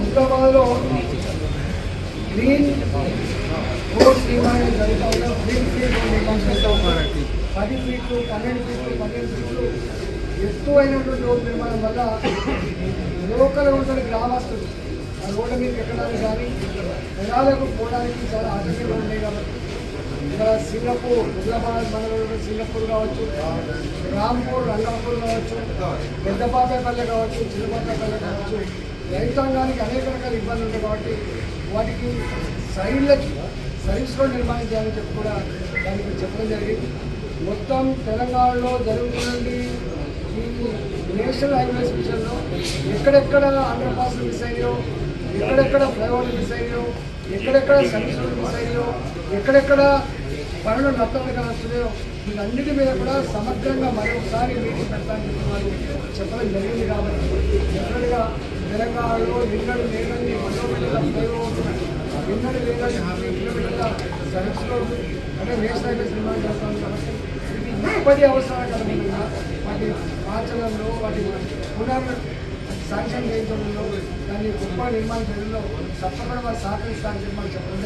హుజరాబాద్లో green road నిర్మాణం జరుగుతూ ఉన్నాం గ్రీన్ ఫీల్డ్ పది ఫీట్లు పన్నెండు ఫీట్లు పన్నెండు ఫీట్లు. ఎక్కువైనటువంటి రోడ్ నిర్మాణం వల్ల లోకల్ ఉంటున్న గ్రామస్తులు ఆ రోడ్ల మీద ఎక్కడానికి కానీ జనాలకు పోవడానికి చాలా ఆసక్తిగా ఉన్నాయి కాబట్టి. ఇక్కడ సింగపూర్ హుజరాబాద్ మండలంలో సింగపూర్ కావచ్చు రాంపూర్ రంగాపూర్ కావచ్చు పెద్దపాపేపల్లె కావచ్చు చిన్నపాపేపల్లె కావచ్చు రైతాంగానికి అనేక రకాల ఇబ్బందులు ఉంటాయి కాబట్టి వాటికి సైడ్లకి సైడ్స్ రోడ్ నిర్మాణం చేయాలని చెప్పి కూడా దానికి చెప్పడం జరిగింది. మొత్తం తెలంగాణలో జరుగుతున్నది ఈ నేషనల్ హైవేస్ విషయంలో ఎక్కడెక్కడ అండర్ పాస్ మిస్ అయ్యో ఎక్కడెక్కడ ఫ్లైఓవర్లు మిస్ అయ్యో ఎక్కడెక్కడ సర్వీస్ రోడ్లు మిస్ అయ్యో ఎక్కడెక్కడ పనులు నత్తలు కాస్తున్నాయో వీటన్నిటి మీద కూడా సమగ్రంగా మరొకసారి మీటింగ్ పెడతానని చెప్పడం జరిగింది కాబట్టి తెలంగాణలో నిన్నడు లేదని నిన్నడు లేదని హామీ అంటే చేస్తాం కాబట్టి వాటి మార్చడంలో వాటి పునర్ శాంక్షన్ చేయించడంలో దాన్ని గొప్ప నిర్మాణం చేయడంలో తప్పకుండా వారు సహకరిస్తారని చెప్పి మనం చెప్పడం